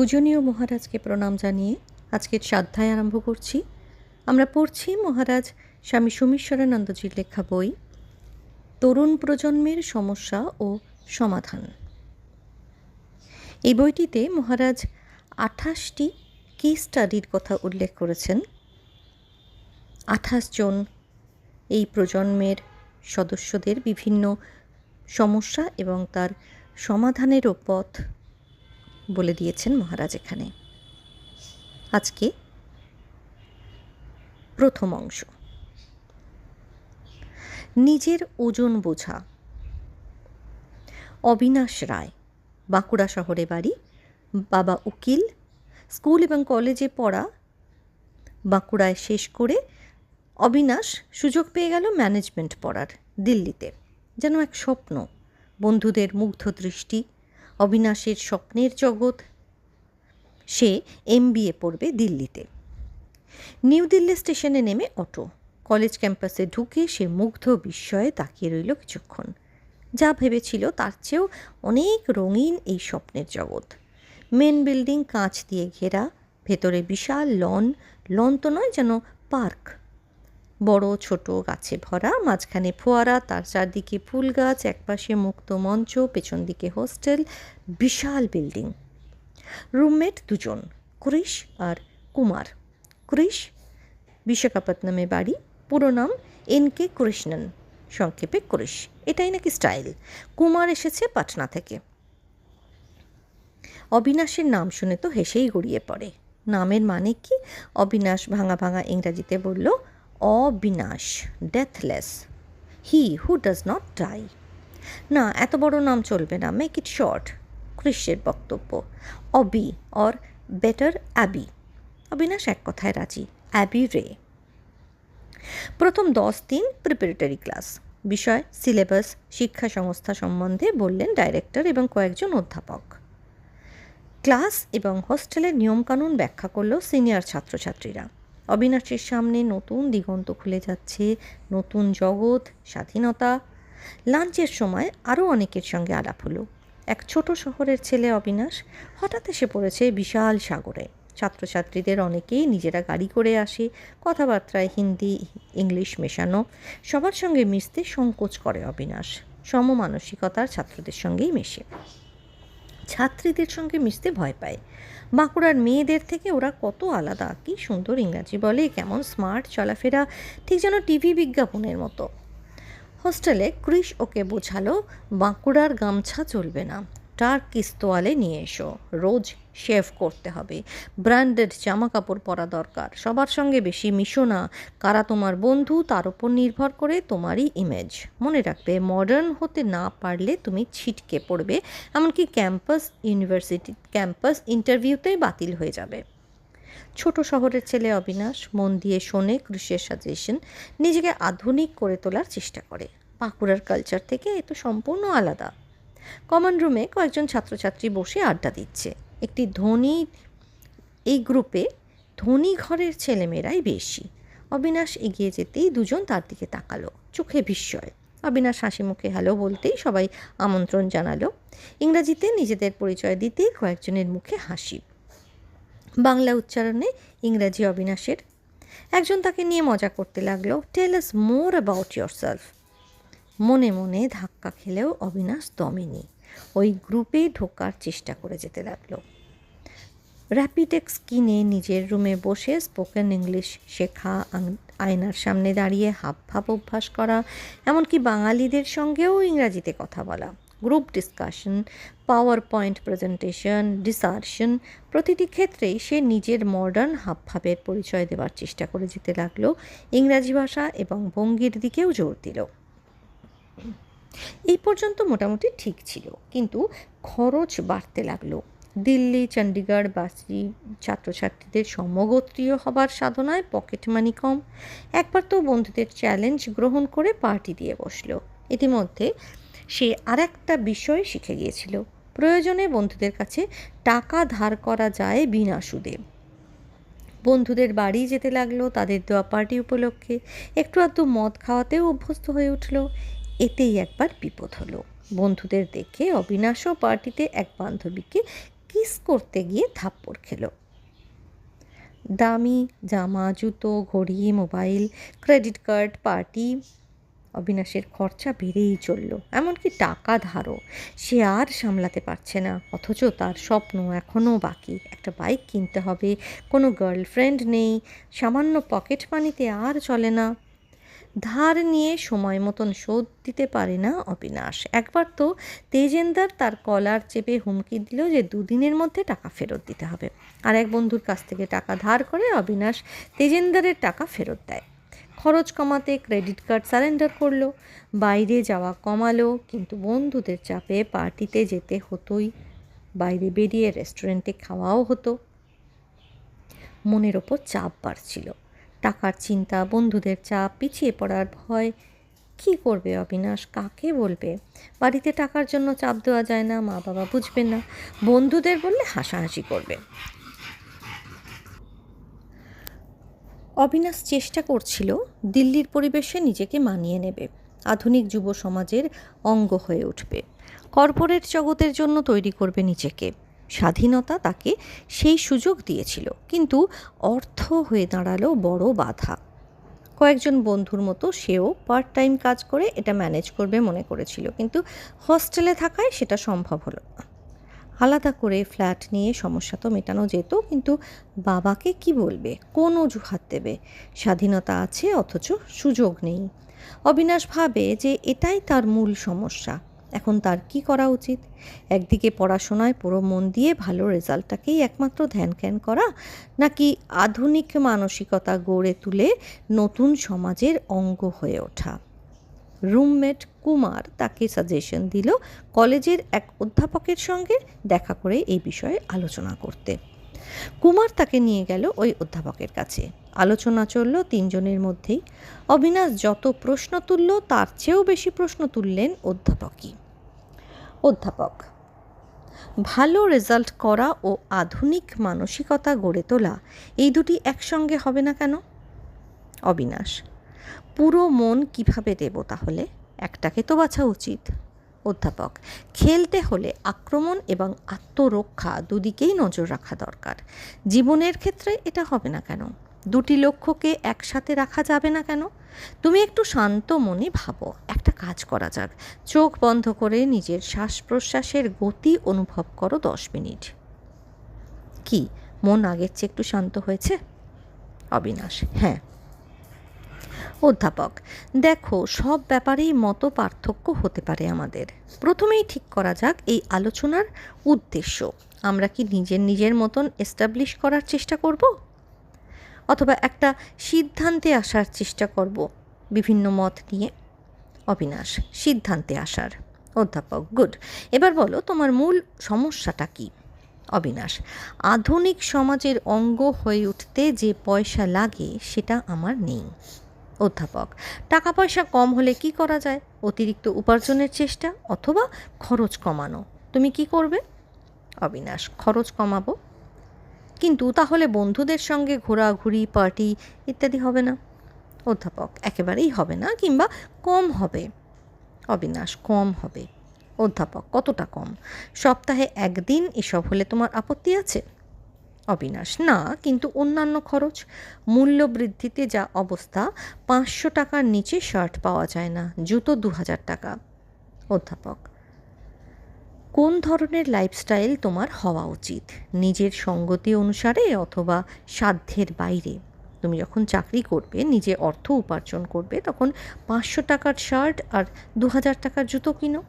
পূজনীয় মহারাজকে প্রণাম জানিয়ে আজকের সাধ্যায় আরম্ভ করছি। আমরা পড়ছি মহারাজ স্বামী সুমীশ্বরানন্দজির লেখা বই, তরুণ প্রজন্মের সমস্যা ও সমাধান এই বইটিতে মহারাজ আঠাশটি কি স্টাডির কথা উল্লেখ করেছেন। আঠাশ জন এই প্রজন্মের সদস্যদের বিভিন্ন সমস্যা এবং তার সমাধানেরও পথ বলে দিয়েছেন মহারাজ এখানে। আজকে প্রথম অংশ। নিজের ওজন বোঝা। অবিনাশ রায়, বাঁকুড়া শহরে বাড়ি, বাবা উকিল, স্কুল এবং কলেজে পড়া। বাঁকুড়ায় শেষ করে অবিনাশ সুযোগ পেয়ে গেল ম্যানেজমেন্ট পড়ার দিল্লিতে। যেন এক স্বপ্ন, বন্ধুদের মুগ্ধ দৃষ্টি অবিনাশের স্বপ্নের জগৎ। সে এম পড়বে দিল্লিতে। নিউ দিল্লি স্টেশনে নেমে অটো। কলেজ ক্যাম্পাসে ঢুকে সে মুগ্ধ বিস্ময়ে তাকিয়ে রইল কিছুক্ষণ। যা ভেবেছিল তার চেয়েও অনেক রঙিন এই স্বপ্নের জগৎ। মেন বিল্ডিং কাঁচ দিয়ে ঘেরা, ভেতরে বিশাল লন। লন তো নয় যেন পার্ক। বড়, ছোট, গাছে ভরা, মাঝখানে ফোয়ারা, তার চারদিকে ফুল গাছ, একপাশে মুক্ত মঞ্চ, পেছন দিকে হোস্টেল, বিশাল বিল্ডিং। রুমমেট দুজন ক্রিশ আর কুমার। ক্রিশ বিশাখাপত্তনমে বাড়ি, পুরো নাম এন কে কৃষ্ণন, সংক্ষেপে ক্রিশ এটাই নাকি স্টাইল। কুমার এসেছে পাটনা থেকে। অবিনাশের নাম শুনে তো হেসেই গড়িয়ে পড়ে। নামের মানে কি? অবিনাশ ভাঙা ভাঙা ইংরাজিতে বলল Abinash deathless he who does not die না, এত বড় নাম চলবে না মেক ইট শর্ট ক্রিশ্চের বক্তব্য, অবি অর বেটার অ্যাবি অবিনাশ এক কথায় রাজি অ্যাবি রে। প্রথম দশ দিন প্রিপারেটরি ক্লাস বিষয় সিলেবাস শিক্ষা সংস্থা সম্বন্ধে বললেন ডাইরেক্টর এবং কয়েকজন অধ্যাপক। ক্লাস এবং হোস্টেলের নিয়মকানুন ব্যাখ্যা করল সিনিয়র ছাত্রছাত্রীরা। অবিনাশের সামনে নতুন দিগন্ত খুলে যাচ্ছে, নতুন জগৎ, স্বাধীনতা। লাঞ্চের সময় আরও অনেকের সঙ্গে আলাপ হলো। এক ছোট শহরের ছেলে অবিনাশ হঠাৎ এসে পড়েছে বিশাল সাগরে। ছাত্রছাত্রীদের অনেকেই নিজেরা গাড়ি করে আসে, কথাবার্তায় হিন্দি, ইংলিশ মেশানো, সবার সঙ্গে মিশতে সংকোচ করে অবিনাশ। সমমানসিকতার ছাত্রদের সঙ্গেই মেশে। ছাত্রীদের সঙ্গে মিশতে ভয় পায়। বাঁকুড়ার মেয়েদের থেকে ওরা কত আলাদা, কী সুন্দর ইংরাজি বলে, কেমন স্মার্ট চলাফেরা, ঠিক যেন টিভি বিজ্ঞাপনের মতো। হোস্টেলে ক্রিস ওকে বোঝালো, বাঁকুড়ার গামছা চলবে না। টার্কিস তোয়ালে নিয়ে এসো। রোজ শেভ করতে হবে। ব্র্যান্ডেড জামা কাপড় পরা দরকার। সবার সঙ্গে বেশি মিশো না। কারা তোমার বন্ধু, তার উপর নির্ভর করে তোমারই ইমেজ মনে রাখবে মডার্ন হতে না পারলে তুমি ছিটকে পড়বে। এমনকি ক্যাম্পাস ইউনিভার্সিটি, ক্যাম্পাস ইন্টারভিউতেই বাতিল হয়ে যাবে। ছোট শহরের ছেলে অবিনাশ মন দিয়ে শোনে কৃষির সাজেশন নিজেকে আধুনিক করে তোলার চেষ্টা করে। বাঁকুড়ার কালচার থেকে এ তো সম্পূর্ণ আলাদা। কমন রুমে কয়েকজন ছাত্রছাত্রী বসে আড্ডা দিচ্ছে। একটি ধনী, এই গ্রুপে ধনী ঘরের ছেলেমেয়েরাই বেশি। অবিনাশ এগিয়ে যেতেই দুজন তার দিকে তাকালো। চোখে বিস্ময়। অবিনাশ হাসি মুখে হ্যালো বলতেই সবাই আমন্ত্রণ জানালো। ইংরাজিতে নিজেদের পরিচয় দিতেই কয়েকজনের মুখে হাসি। বাংলা উচ্চারণে ইংরাজি অবিনাশের। একজন তাকে নিয়ে মজা করতে লাগল। Tell us more about yourself মনে মনে ধাক্কা খেলেও অবিনাশ দমেনি। ওই গ্রুপে ঢোকার চেষ্টা করে যেতে লাগল। র্যাপিডেক্স কিনে নিজের রুমে বসে স্পোকেন ইংলিশ শেখা আয়নার সামনে দাঁড়িয়ে হাব ভাব অভ্যাস করা, এমনকি বাঙালিদের সঙ্গেও ইংরাজিতে কথা বলা group discussion PowerPoint presentation dissertation প্রতিটি ক্ষেত্রেই সে নিজের মডার্ন হাবভাবের পরিচয় দেওয়ার চেষ্টা করে যেতে লাগল। ইংরাজি ভাষা এবং ভঙ্গির দিকেও জোর দিল। এই পর্যন্ত মোটামুটি ঠিক ছিল, কিন্তু খরচ বাড়তে লাগল। দিল্লি চণ্ডীগড় বাসি ছাত্রছাত্রীদের সমগোত্রীয় হবার সাধনায় পকেট মানি কম। একবার তো বন্ধুদের চ্যালেঞ্জ গ্রহণ করে পার্টি দিয়ে বসল। ইতিমধ্যে সে আর একটা বিষয় শিখে গিয়েছিল। প্রয়োজনে বন্ধুদের কাছে টাকা ধার করা যায় বিনা সুদে। বন্ধুদের বাড়ি যেতে লাগল, তাদের দেওয়া পার্টি উপলক্ষে। একটু আধটু মদ খাওয়াতেও অভ্যস্ত হয়ে উঠল। এতেই একবার বিপদ হলো। বন্ধুদের দেখে অবিনাশও পার্টিতে এক বান্ধবীকে কিস করতে গিয়ে থাপ্পড় খেলো। দামি জামা, জুতো, ঘড়ি, মোবাইল, ক্রেডিট কার্ড, পার্টি, অবিনাশের খরচা বেড়েই চলল। এমনকি টাকা ধারও। সে আর সামলাতে পারছে না, অথচ তার স্বপ্ন এখনও বাকি। একটা বাইক কিনতে হবে, কোনো গার্লফ্রেন্ড নেই, সামান্য পকেট মানিতে আর চলে না। ধার নিয়ে সময় মতন শোধ দিতে পারে না অবিনাশ। একবার তো তেজেন্দার তার কলার চেপে হুমকি দিল যে দুদিনের মধ্যে টাকা ফেরত দিতে হবে। আর এক বন্ধুর কাছ থেকে টাকা ধার করে অবিনাশ তেজেন্দারের টাকা ফেরত দেয়। খরচ কমাতে ক্রেডিট কার্ড সারেন্ডার করল। বাইরে যাওয়া কমালো, কিন্তু বন্ধুদের চাপে পার্টিতে যেতে হতোই। বাইরে বেরিয়ে রেস্টুরেন্টে খাওয়াও হতো। মনের ওপর চাপ বাড়ছিল। টাকার চিন্তা, বন্ধুদের চাপ, পিছিয়ে পড়ার ভয়। কী করবে অবিনাশ? কাকে বলবে? বাড়িতে টাকার জন্য চাপ দেওয়া যায় না মা বাবা বুঝবেন না। বন্ধুদের বললে হাসাহাসি করবে। অবিনাশ চেষ্টা করছিল, দিল্লির পরিবেশে নিজেকে মানিয়ে নেবে। আধুনিক যুব সমাজের অঙ্গ হয়ে উঠবে। কর্পোরেট জগতের জন্য তৈরি করবে নিজেকে। স্বাধীনতা তাকে সেই সুযোগ দিয়েছিল। কিন্তু অর্থ হয়ে দাঁড়াল বড় বাধা। কয়েকজন বন্ধুর মতো সেও পার্ট টাইম কাজ করে এটা ম্যানেজ করবে মনে করেছিল। কিন্তু হস্টেলে থাকায় সেটা সম্ভব হলো না। আলাদা করে ফ্ল্যাট নিয়ে সমস্যা তো মেটানো যেত, কিন্তু বাবাকে কি বলবে? কোন অজুহাত দেবে? স্বাধীনতা আছে, অথচ সুযোগ নেই। অবিনাশ ভাবে যে এটাই তার মূল সমস্যা। এখন তার কি করা উচিত? একদিকে পড়াশোনায় পুরো মন দিয়ে ভালো রেজাল্টটাকেই একমাত্র ধ্যান জ্ঞান করা, নাকি আধুনিক মানসিকতা গড়ে তুলে নতুন সমাজের অঙ্গ হয়ে ওঠা? রুমমেট কুমার তাকে সাজেশন দিল কলেজের এক অধ্যাপকের সঙ্গে দেখা করে এই বিষয়ে আলোচনা করতে। কুমার তাকে নিয়ে গেল ওই অধ্যাপকের কাছে। আলোচনা চলল তিনজনের মধ্যেই। অবিনাশ যত প্রশ্ন তুলল, তার চেয়েও বেশি প্রশ্ন তুললেন অধ্যাপকই। অধ্যাপক, ভালো রেজাল্ট করা ও আধুনিক মানসিকতা গড়ে তোলা এই দুটি একসঙ্গে হবে না কেন? অবিনাশ, পুরো মন কীভাবে দেব তাহলে? একটাকে তো বাছা উচিত। অধ্যাপক, খেলতে হলে আক্রমণ এবং আত্মরক্ষা দুদিকেই নজর রাখা দরকার। জীবনের ক্ষেত্রে এটা হবে না কেন? দুটি লক্ষ্যকে একসাথে রাখা যাবে না কেন? তুমি একটু শান্ত মনে ভাবো, একটা কাজ করা যাক। চোখ বন্ধ করে নিজের শ্বাস প্রশ্বাসের গতি অনুভব করো দশ মিনিট। কি, মন আগের চেয়ে একটু শান্ত হয়েছে? অবিনাশ হ্যাঁ। অধ্যাপক, দেখো, সব ব্যাপারেই মতো পার্থক্য হতে পারে আমাদের। প্রথমেই ঠিক করা যাক এই আলোচনার উদ্দেশ্য। আমরা কি নিজের নিজের মতন এস্টাবলিশ করার চেষ্টা করব? অথবা একটা সিদ্ধান্তে আসার চেষ্টা করব। বিভিন্ন মত নিয়ে। অবিনাশ, সিদ্ধান্তে আসার। অধ্যাপক, গুড। এবার বলো, তোমার মূল সমস্যাটা কী? অবিনাশ, আধুনিক সমাজের অঙ্গ হয়ে উঠতে যে পয়সা লাগে, সেটা আমার নেই। অধ্যাপক টাকা পয়সা কম হলে কি করা যায়? অতিরিক্ত উপার্জনের চেষ্টা অথবা খরচ কমানো। তুমি কি করবে? অবিনাশ, খরচ কমাবো। কিন্তু তাহলে বন্ধুদের সঙ্গে ঘোরাঘুরি, পার্টি ইত্যাদি হবে না? অধ্যাপক, একেবারেই হবে না কিংবা কম হবে? অবিনাশ, কম হবে। অধ্যাপক, কতটা কম? সপ্তাহে একদিন এসব হলে তোমার আপত্তি আছে? অবিনাশ, না, কিন্তু অন্যান্য খরচ? মূল্য বৃদ্ধিতে যা অবস্থা, পাঁচশো টাকার নিচে শার্ট পাওয়া যায় না, জুতো দু হাজার টাকা। অধ্যাপক কোন ধরনের লাইফস্টাইল তোমার হওয়া উচিত? নিজের সঙ্গতি অনুসারে অথবা সাধ্যের বাইরে? তুমি যখন চাকরি করবে, নিজে অর্থ উপার্জন করবে, তখন পাঁচশো টাকার শার্ট আর দু হাজার টাকার জুতো কিনো।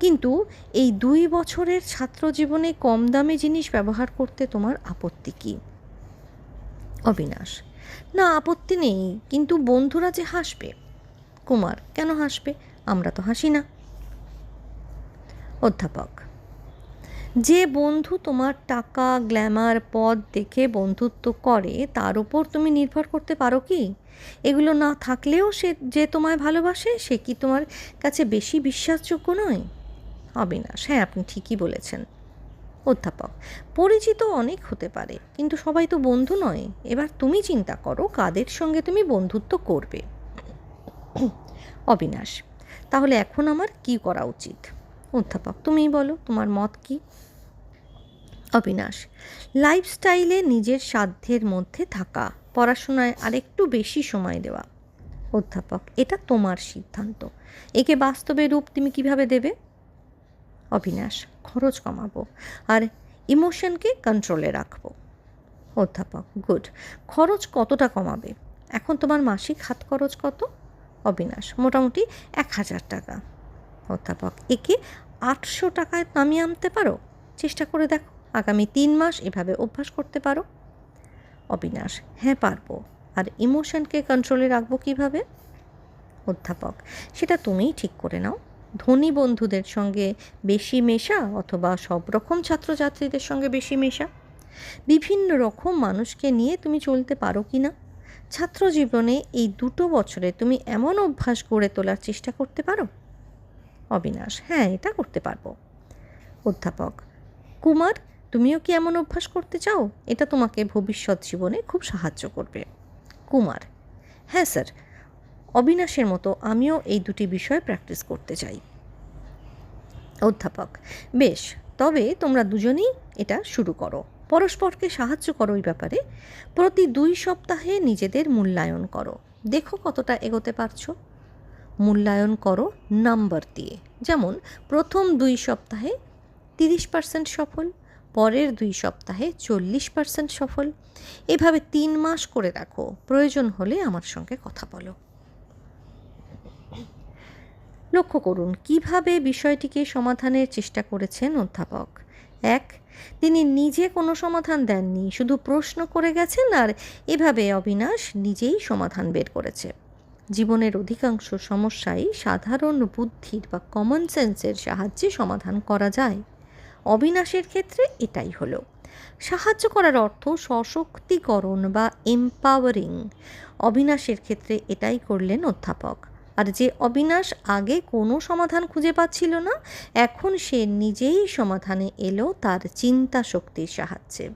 কিন্তু এই দুই বছরের ছাত্র জীবনে কম দামে জিনিস ব্যবহার করতে তোমার আপত্তি কী? অবিনাশ। না, আপত্তি নেই, কিন্তু বন্ধুরা যে হাসবে, কুমার, কেন হাসবে? আমরা তো হাসি না। অধ্যাপক। যে বন্ধু তোমার টাকা, গ্ল্যামার, পদ দেখে বন্ধুত্ব করে, তার উপর তুমি নির্ভর করতে পারো কি? এগুলো না থাকলেও সে যে তোমায় ভালোবাসে, সে কি তোমার কাছে বেশি বিশ্বাসযোগ্য নয়? অবিনাশ হ্যাঁ আপনি ঠিকই বলেছেন। অধ্যাপক, পরিচিত অনেক হতে পারে, কিন্তু সবাই তো বন্ধু নয়। এবার তুমি চিন্তা করো, কাদের সঙ্গে তুমি বন্ধুত্ব করবে? অবিনাশ, তাহলে এখন আমার কি করা উচিত? অধ্যাপক, তুমিই বলো, তোমার মত কি? অবিনাশ লাইফস্টাইলে নিজের সাধ্যের মধ্যে থাকা, পড়াশোনায় আরেকটু বেশি সময় দেওয়া। অধ্যাপক, এটা তোমার সিদ্ধান্ত। একে বাস্তবে রূপ তুমি কীভাবে দেবে? অবিনাশ, খরচ কমাবো আর ইমোশনকে কন্ট্রোলে রাখব। অধ্যাপক গুড খরচ কতটা কমাবে? এখন তোমার মাসিক হাত খরচ কত? অবিনাশ, মোটামুটি এক হাজার টাকা। অধ্যাপক। একে আটশো টাকায় নামিয়ে আনতে পারো? চেষ্টা করে দেখো। আগামী তিন মাস এভাবে অভ্যাস করতে পারো? অবিনাশ হ্যাঁ পারব। আর ইমোশনকে কন্ট্রোলে রাখব কীভাবে? অধ্যাপক, সেটা তুমিই ঠিক করে নাও। ধনী বন্ধুদের সঙ্গে বেশি মেশা অথবা সব রকম ছাত্রছাত্রীদের সঙ্গে বেশি মেশা? বিভিন্ন রকম মানুষকে নিয়ে তুমি চলতে পারো কি না? ছাত্র জীবনে এই দুটো বছরে তুমি এমন অভ্যাস গড়ে তোলার চেষ্টা করতে পারো? অবিনাশ। হ্যাঁ এটা করতে পারব। অধ্যাপক, কুমার, তুমিও কি এমন অভ্যাস করতে চাও? এটা তোমাকে ভবিষ্যৎ জীবনে খুব সাহায্য করবে। কুমার হ্যাঁ স্যার, অবিনাশের মতো আমিও এই দুটি বিষয় প্র্যাকটিস করতে চাই। অধ্যাপক, বেশ, তবে তোমরা দুজনেই এটা শুরু করো। পরস্পরকে সাহায্য করো ওই ব্যাপারে। প্রতি দুই সপ্তাহে নিজেদের মূল্যায়ন করো। দেখো কতটা এগোতে পারছ। মূল্যায়ন করো নাম্বার দিয়ে। যেমন, প্রথম দুই সপ্তাহে তিরিশ পার্সেন্ট সফল, পরের দুই সপ্তাহে চল্লিশ পার্সেন্ট সফল। এভাবে তিন মাস করে রাখো। প্রয়োজন হলে আমার সঙ্গে কথা বলো। লক্ষ্য করুন, কীভাবে বিষয়টিকে সমাধানের চেষ্টা করেছেন অধ্যাপক? এক, তিনি নিজে কোনো সমাধান দেননি, শুধু প্রশ্ন করে গেছেন আর এভাবে অবিনাশ নিজেই সমাধান বের করেছে। জীবনের অধিকাংশ সমস্যাই সাধারণ বুদ্ধির বা কমন সেন্সের সাহায্যে সমাধান করা যায়। অবিনাশের ক্ষেত্রে এটাই হলো। সাহায্য করার অর্থ সশক্তিকরণ বা এম্পাওয়ারিং অবিনাশের ক্ষেত্রে এটাই করলেন অধ্যাপক। আর যে অবিনাশ আগে কোনো সমাধান খুঁজে পাচ্ছিল না, এখন সে নিজেই সমাধানে এলো তার চিন্তা শক্তির সাহায্যে।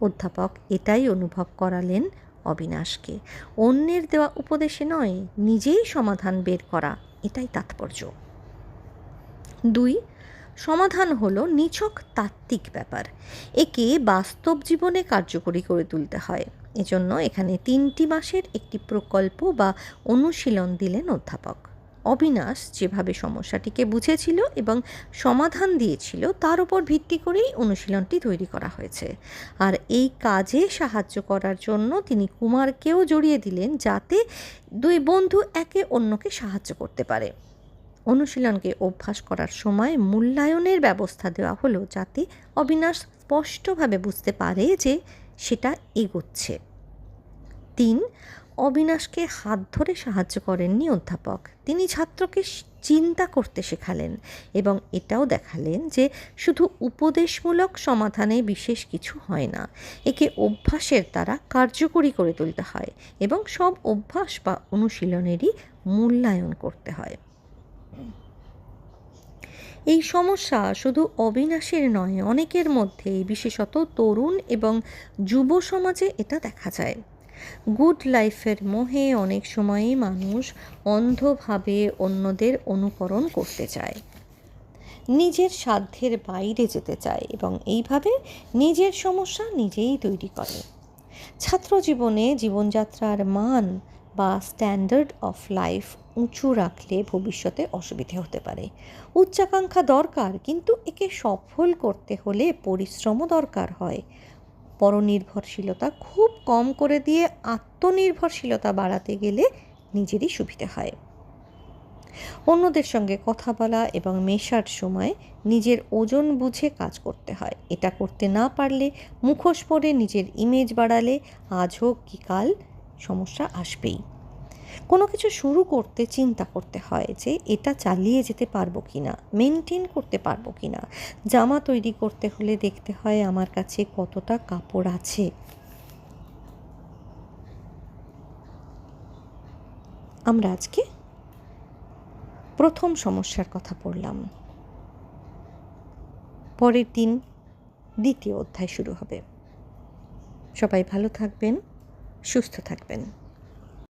অধ্যাপক এটাই অনুভব করালেন অবিনাশকে। অন্যের দেওয়া উপদেশে নয়, নিজেই সমাধান বের করা, এটাই তাৎপর্য। দুই, সমাধান হলো নিছক তাত্ত্বিক ব্যাপার। একে বাস্তব জীবনে কার্যকরী করে তুলতে হয়। এজন্য এখানে তিনটি মাসের একটি প্রকল্প বা অনুশীলন দিলেন অধ্যাপক। অবিনাশ যেভাবে সমস্যাটিকে বুঝেছিল এবং সমাধান দিয়েছিল, তার উপর ভিত্তি করেই অনুশীলনটি তৈরি করা হয়েছে। আর এই কাজে সাহায্য করার জন্য তিনি কুমারকেও জড়িয়ে দিলেন যাতে দুই বন্ধু একে অন্যকে সাহায্য করতে পারে। অনুশীলনকে অভ্যাস করার সময় মূল্যায়নের ব্যবস্থা দেওয়া হলো যাতে অবিনাশ স্পষ্টভাবে বুঝতে পারে যে সেটা এগোচ্ছে। তিন অবিনাশকে হাত ধরে সাহায্য করেননি অধ্যাপক। তিনি ছাত্রকে চিন্তা করতে শেখালেন এবং এটাও দেখালেন যে শুধু উপদেশমূলক সমাধানে বিশেষ কিছু হয় না, একে অভ্যাসের দ্বারা কার্যকরী করে তুলতে হয় এবং সব অভ্যাস বা অনুশীলনেরই মূল্যায়ন করতে হয়। এই সমস্যা শুধু অবিনাশের নয়, অনেকের মধ্যেই, বিশেষত তরুণ এবং যুব সমাজে এটা দেখা যায়। গুড লাইফের মোহে অনেক সময়ই মানুষ অন্ধভাবে অন্যদের অনুকরণ করতে চায়। নিজের সাধ্যের বাইরে যেতে চায় এবং এইভাবে নিজের সমস্যা নিজেই তৈরি করে। ছাত্র জীবনে জীবনযাত্রার মান বা স্ট্যান্ডার্ড অফ লাইফ উঁচু রাখলে ভবিষ্যতে অসুবিধে হতে পারে। উচ্চাকাঙ্ক্ষা দরকার, কিন্তু একে সফল করতে হলে পরিশ্রমও দরকার হয়। পরনির্ভরশীলতা খুব কম করে দিয়ে আত্মনির্ভরশীলতা বাড়াতে গেলে নিজেরই সুবিধে হয়। অন্যদের সঙ্গে কথা বলা এবং মেশার সময় নিজের ওজন বুঝে কাজ করতে হয়। এটা করতে না পারলে মুখোশ পরে নিজের ইমেজ বাড়ালে আজ হোক কি কাল সমস্যা আসবেই। কোনো কিছু শুরু করতে চিন্তা করতে হয় যে এটা চালিয়ে যেতে পারব কি না মেনটেন করতে পারব কি না জামা তৈরি করতে হলে দেখতে হয় আমার কাছে কতটা কাপড় আছে। আমরা আজকে প্রথম সমস্যার কথা পড়লাম। পরের দিন দ্বিতীয় অধ্যায় শুরু হবে। সবাই ভালো থাকবেন, সুস্থ থাকবেন।